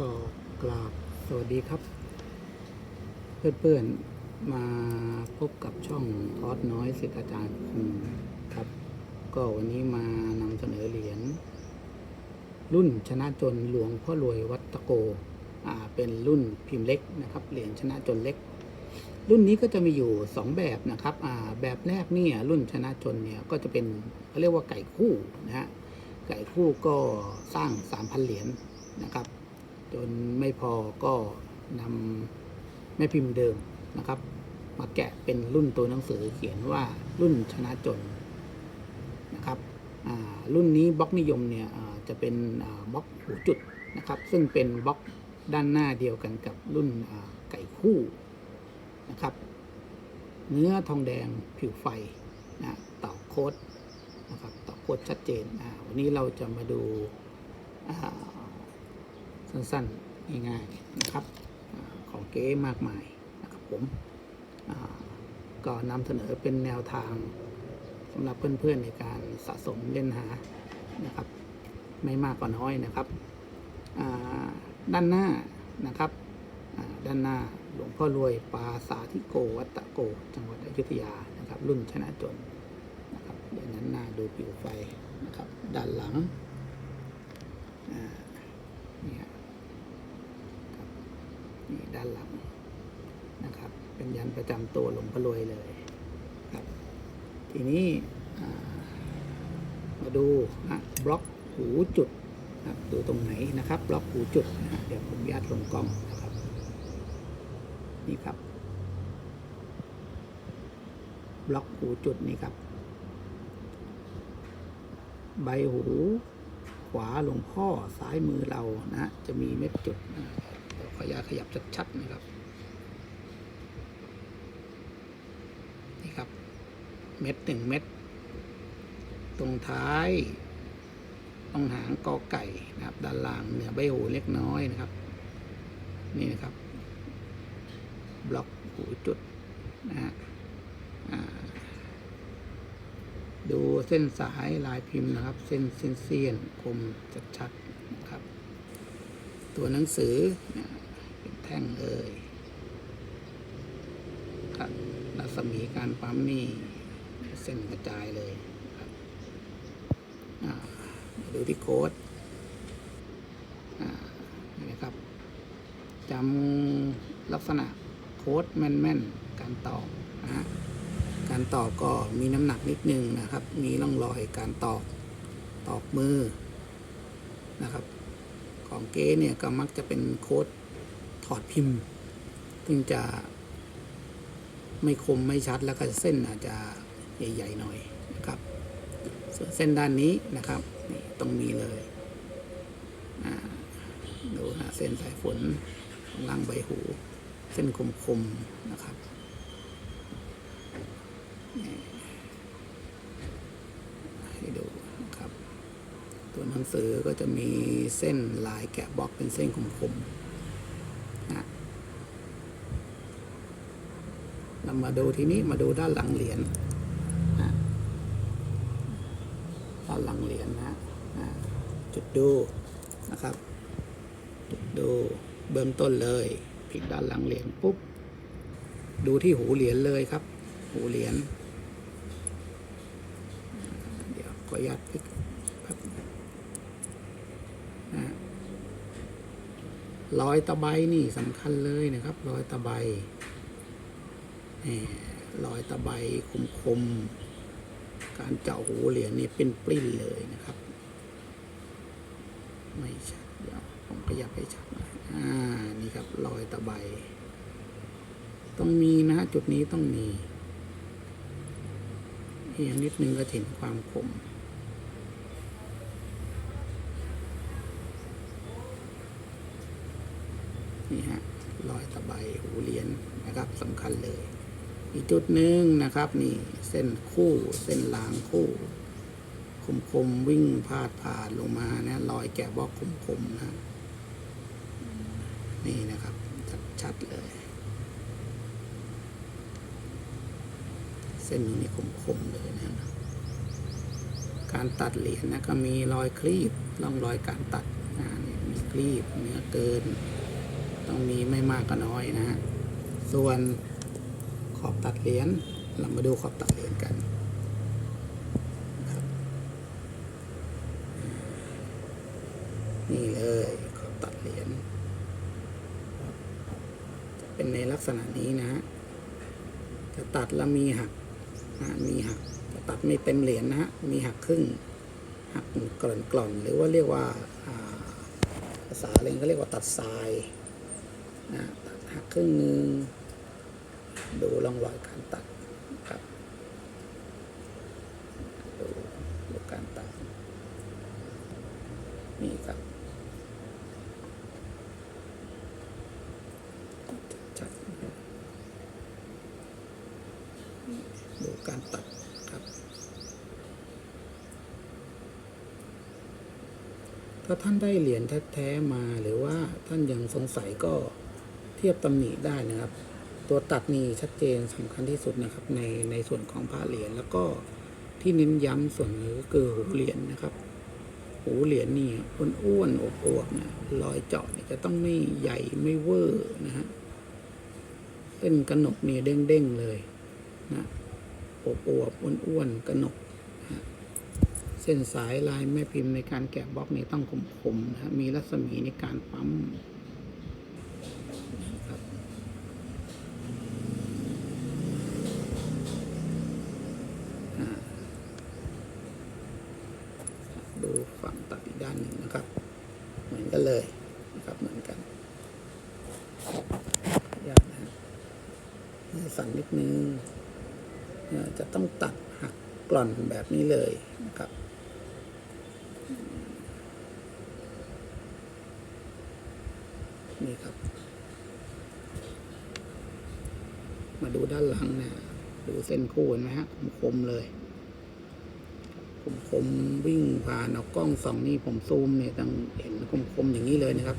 ก็กราบสวัสดีครับ เพื่อนๆมาพบกับช่องทอดน้อยสิทธิ์อาจารย์คุงครับ ก็วันนี้มานำเสนอเหรียญรุ่นชนะจนหลวงพ่อรวยวัดตะโกอ่าเป็นรุ่นพิมพ์เล็กนะครับเหรียญชนะจนเล็ก รุ่นนี้ก็จะมีอยู่ 2 แบบนะครับอ่าแบบแรกเนี่ยรุ่นชนะจนเนี่ยก็จะเป็นเขาเรียกว่าไก่คู่นะฮะไก่คู่ก็สร้าง 3,000 เหรียญนะครับ จนไม่พอก็นำแม่พิมพ์เดิมนะครับ มาแกะเป็นรุ่นตัวหนังสือเขียนว่ารุ่นชนะจนนะครับรุ่นนี้บล็อกนิยมเนี่ยจะเป็นบล็อกหูจุดนะครับ ซึ่งเป็นบล็อกด้านหน้าเดียวกันกับรุ่นไก่คู่นะครับ เนื้อทองแดงผิวไฟนะต่อโคดนะครับต่อโคดชัดเจนวันนี้เราจะมาดู สั้นๆง่ายๆนะครับอของเก๊มากมายนะครับผมก็นำเสนอเป็นแนวทางสำหรับเพื่อนๆในการสะสมเล่นหานะครับ ไม่มากก็น้อยนะครับด้านหน้านะครับด้านหน้าหลวงพ่อรวยปาสาธิโกวัตะโก จังหวัดอยุธยานะครับ รุ่นชนะจนนะครับดี๋ยวนั้นหน้าดูผิวไฟนะครับ ด้านหลังนี่ครับครับ นี่ด้านหลังนะครับ เป็นยันประจำตัวหลวงพ่อรวยเลยครับ ทีนี้มาดูนะบล็อกหูจุดนะดูตรงไหนนะครับ บล็อกหูจุดนะเดี๋ยวผมยัดลงกล้องนะครับ นี่ครับ บล็อกหูจุดนี่ครับ ใบหูขวาหลวงพ่อซ้ายมือเรานะ จะมีเม็ดจุดนะ ขออนุญาตขยับชัดๆนะครับ นี่ครับ เม็ดหนึ่งเม็ด ตรงท้าย ตรงหางกอไก่นะครับ ด้านล่างเหนือใบหูเล็กน้อยนะครับ นี่นะครับ บล็อกหูจุดนะฮะดูเส้นสายลายพิมพ์นะครับ เส้นเส้นเสียนคมชัดๆนะครับ ตัวหนังสือนะ แท่งเลยครับรัศมีการปั๊มนี่เส้นกระจายเลยครับมาดูที่โค้ดนี่นะครับจำลักษณะโค้ดแม่นๆ การตอนะฮะการตอกก็มีน้ำหนักนิดนึงนะครับ มีร่องรอยการตอกตอกมือนะครับ ของเก๊เนี่ยก็มักจะเป็นโค้ด ถอดพิมพ์ซึ่งจะไม่คมไม่ชัดแล้วก็เส้นอาจจะใหญ่ๆหน่อยนะครับ ส่วนเส้นด้านนี้นะครับนี่ต้องมีเลยดูนะเส้นสายฝนข้างล่างใบหู เส้นคมๆนะครับให้ดูนะครับ ตัวหนังสือก็จะมีเส้นลายแกะบล็อกเป็นเส้นคมๆนะเรา มาดูทีนี้มาดูด้านหลังเหรียญด้านหลังเหรียญนะนะจุดดูนะครับ จุดดูเบื้องต้นเลยพลิกด้านหลังเหรียญปุ๊บดูที่หูเหรียญเลยครับ หูเหรียญเดี๋ยวขออนุญาตพลิกแป๊บนะรอยตะไบนี่สำคัญเลยนะครับ รอยตะไบ รอยตะไบคมๆ การเจาะหูเหรียญนี่เป็นปริ้นเลยนะครับ ไม่ชัดเดี๋ยวผมขยับให้ชัดหน่อยอ่านี่ครับรอยตะไบต้องมีนะฮะจุดนี้ต้องมีเอียงนิดนึงก็จะเห็นความคมนี่ฮะรอยตะไบหูเหรียญนะครับสำคัญเลย อีกจุดหนึ่งนะครับ นี่เส้นคู่เส้นลางคู่คมคมวิ่งพาดผ่านลงมานะรอยแกะบอกคมคมนะนี่นะครับชัดๆเลย เส้นนี้คมๆเลยนะการตัดเหรียญนะก็มีรอยครีบร่องรอยการตัดนะมีครีบเนื้อเกิน ต้องมีไม่มากก็น้อยนะฮะส่วน อบตัดเหรียญเรามาดูขอบตัดเหรียญกันครับนี่เลยขอบตัดเหรียญจะเป็นในลักษณะนี้นะฮะจะตัดแล้วมีหักนะมีหักจะตัดไม่เต็มเหรียญนะฮะมีหักครึ่งหักกล่อนกล่อนหรือว่าเรียกว่าอ่าภาษาอะไรก็เรียกว่าตัดทรายนะตัดหักครึ่งหนึ่ง ดูร่องรอยการตัดครับดูดูการตัด นี่ครับชัดดูการตัดครับ ถ้าท่านได้เหรียญแท้ๆมาหรือว่าท่านยังสงสัยก็เทียบตำหนิได้นะครับ ตัวตัดนี่ชัดเจนสำคัญที่สุดนะครับ ในในส่วนของพระเหรียญแล้วก็ที่เน้นย้ำส่วนนี้ก็คือหูเหรียญนะครับ หูเหรียญนี่อ้วนๆอวบๆนะรอยเจาะเนี่ยจะต้องไม่ใหญ่ไม่เวอร์นะฮะเส้นกระหนกนี่เด้งๆเลยนะอวบๆอ้วนๆกระหนกเส้นสายลายแม่พิมพ์ในการแกะบล็อกนี่ต้องคมๆนะมีรัศมีในการปั๊มนะครับอ่าดู ฝั่งตัดอีกด้านหนึ่งนะครับ เหมือนกันเลยนะครับเหมือนกันยากนะฮะสั่นนิดนึงจะต้องตัดหักกล่อนแบบนี้เลยนะครับนี่ครับ มาดูด้านหลังเนี่ยดูเส้นคู่เห็นไหมฮะคมๆเลย มคมวิ่งผ่านเอากล้องส่องนี่ผมซูมเนี่ยต้องเห็นคมๆอย่างนี้เลยนะครับ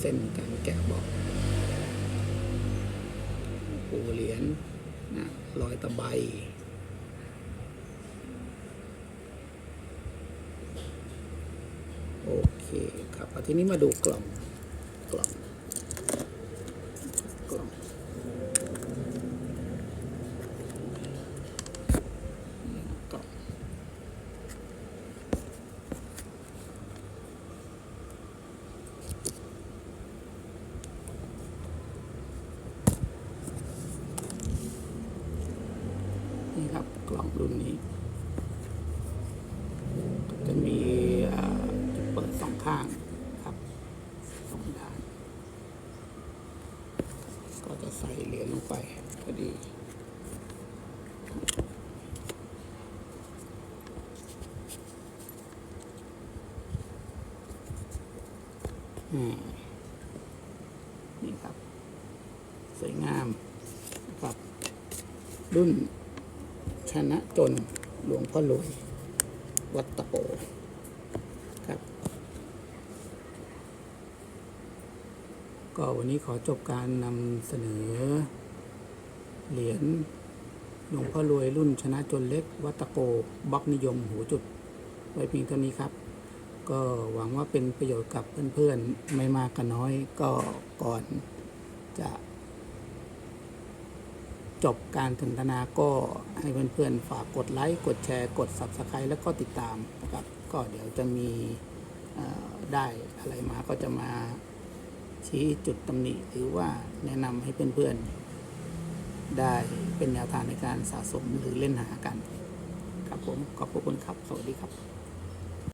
เส้นการแกะบอกปูเหรียญนะรอยตะไบโอเคครับทีนี้มาดูกล่องกล่อง กล่อง กล่อง นี่ครับกล่อง รุ่นนี้ จะมีจุดเปิดสองข้างครับสองด้าน ก็จะใส่เหรียญลงไปพอดีนี่ครับ สวยงามครับรุ่น ชนะจนหลวงพ่อรวยวัดตะโปครับ ก็วันนี้ขอจบการนำเสนอ เหรียญหลวงพ่อรวยรุ่นชนะจนเล็กวัดตะโกบล็อกนิยมหูจุด ไว้เพียงเท่านี้ครับ ก็หวังว่าเป็นประโยชน์กับเพื่อนๆ ไม่มากก็น้อยก็ก่อนจะ จบการสนทนาก็ให้เพื่อนๆ ฝากกดไลค์กดแชร์กด Subscribe แล้วก็ติดตามนะครับก็เดี๋ยวจะมีได้อะไรมาก็จะมาชี้จุดตำหนิหรือว่าแนะนำให้เพื่อนๆ ได้เป็นแนวทางในการสะสมหรือเล่นหากัน ครับผม ขอบคุณครับ สวัสดีครับ